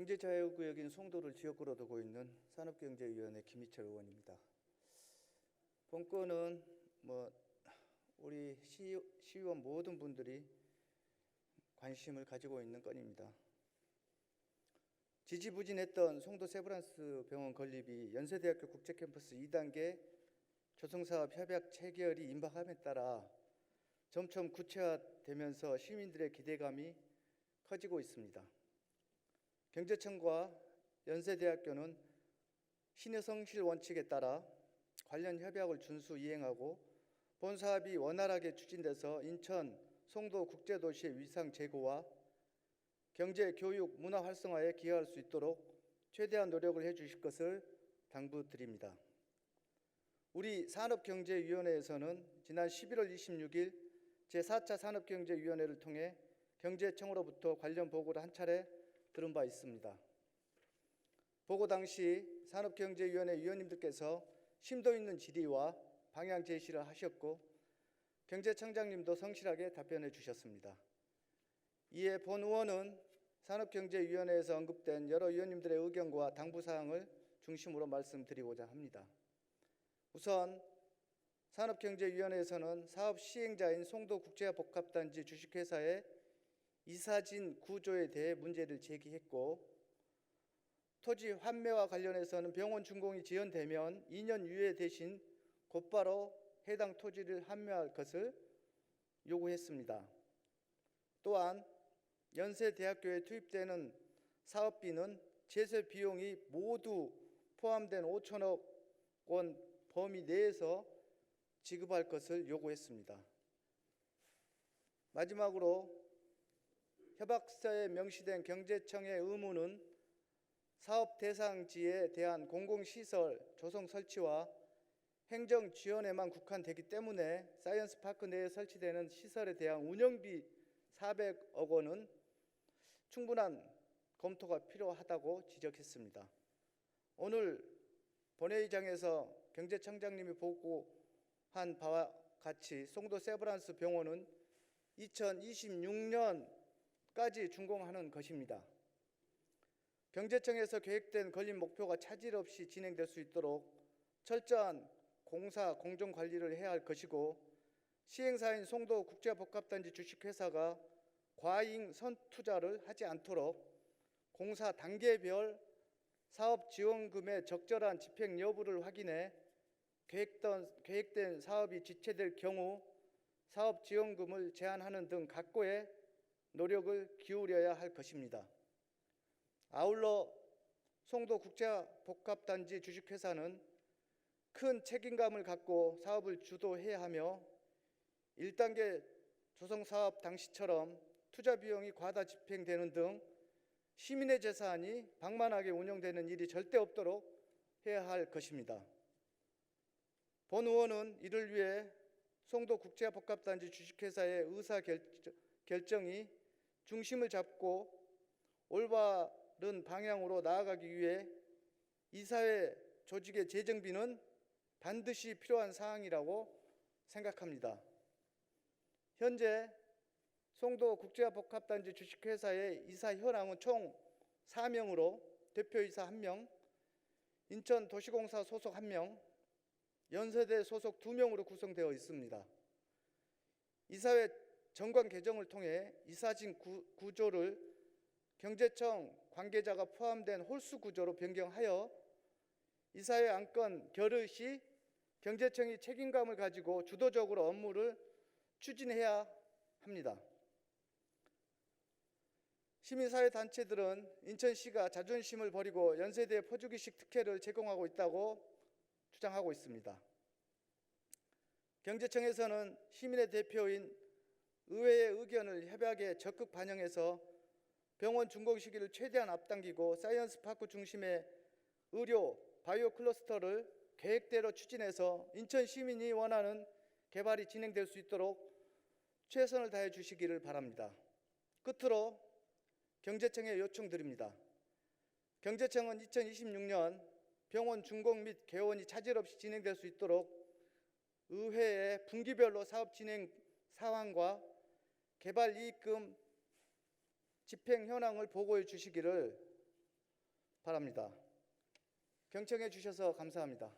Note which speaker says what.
Speaker 1: 경제자유구역인 송도를 지역구로 두고 있는 산업경제위원회 김희철 의원입니다. 본건은 뭐 우리 시, 시의원 모든 분들이 관심을 가지고 있는 건입니다. 지지부진했던 송도 세브란스 병원 건립이 연세대학교 국제캠퍼스 2단계 조성사업 협약 체결이 임박함에 따라 점점 구체화되면서 시민들의 기대감이 커지고 있습니다. 경제청과 연세대학교는 신의 성실 원칙에 따라 관련 협약을 준수 이행하고 본 사업이 원활하게 추진돼서 인천 송도 국제도시의 위상 제고와 경제, 교육, 문화 활성화에 기여할 수 있도록 최대한 노력을 해 주실 것을 당부드립니다. 우리 산업경제위원회에서는 지난 11월 26일 제4차 산업경제위원회를 통해 경제청으로부터 관련 보고를 한 차례 들은 바 있습니다. 보고 당시 산업경제위원회 위원님들께서 심도 있는 질의와 방향 제시를 하셨고 경제청장님도 성실하게 답변해 주셨습니다. 이에 본 의원은 산업경제위원회에서 언급된 여러 위원님들의 의견과 당부 사항을 중심으로 말씀드리고자 합니다. 우선 산업경제위원회에서는 사업 시행자인 송도 국제복합단지 주식회사의 이사진 구조에 대해 문제를 제기했고 토지 환매와 관련해서는 병원 준공이 지연되면 2년 유예 대신 곧바로 해당 토지를 환매할 것을 요구했습니다. 또한 연세대학교에 투입되는 사업비는 제세 비용이 모두 포함된 5천억 원 범위 내에서 지급할 것을 요구했습니다. 마지막으로 협약서에 명시된 경제청의 의무는 사업 대상지에 대한 공공시설 조성 설치와 행정 지원에만 국한되기 때문에 사이언스 파크 내에 설치되는 시설에 대한 운영비 400억 원은 충분한 검토가 필요하다고 지적했습니다. 오늘 본회의장에서 경제청장님이 보고한 바와 같이 송도 세브란스 병원은 2026년 까지 준공하는 것입니다. 경제청에서 계획된 건립 목표가 차질 없이 진행될 수 있도록 철저한 공사 공정 관리를 해야 할 것이고 시행사인 송도 국제복합단지 주식회사가 과잉 선투자를 하지 않도록 공사 단계별 사업 지원금의 적절한 집행 여부를 확인해 계획된, 계획된 사업이 지체될 경우 사업 지원금을 제한하는 등 각고의 노력을 기울여야 할 것입니다. 아울러 송도 국제복합단지 주식회사는 큰 책임감을 갖고 사업을 주도해야 하며 1단계 조성 사업 당시처럼 투자 비용이 과다 집행되는 등 시민의 재산이 방만하게 운영되는 일이 절대 없도록 해야 할 것입니다. 본 의원은 이를 위해 송도 국제복합단지 주식회사의 의사 결정이 중심을 잡고 올바른 방향으로 나아가기 위해 이사회 조직의 재정비는 반드시 필요한 사항이라고 생각합니다. 현재 송도 국제복합단지 주식회사의 이사 현황은 총 4명으로 대표이사 1명, 인천도시공사 소속 1명, 연세대 소속 2명으로 구성되어 있습니다. 이사회 정관 개정을 통해 이사진 구, 구조를 경제청 관계자가 포함된 홀수 구조로 변경하여 이사회 안건 결의 시 경제청이 책임감을 가지고 주도적으로 업무를 추진해야 합니다. 시민사회 단체들은 인천시가 자존심을 버리고 연세대 포주기식 특혜를 제공하고 있다고 주장하고 있습니다. 경제청에서는 시민의 대표인 의회의 의견을 협약에 적극 반영해서 병원 준공 시기를 최대한 앞당기고 사이언스 파크 중심의 의료 바이오 클러스터를 계획대로 추진해서 인천 시민이 원하는 개발이 진행될 수 있도록 최선을 다해 주시기를 바랍니다. 끝으로 경제청에 요청드립니다. 경제청은 2026년 병원 준공 및 개원이 차질 없이 진행될 수 있도록 의회에 분기별로 사업 진행 상황과 개발 이익금 집행 현황을 보고해 주시기를 바랍니다. 경청해 주셔서 감사합니다.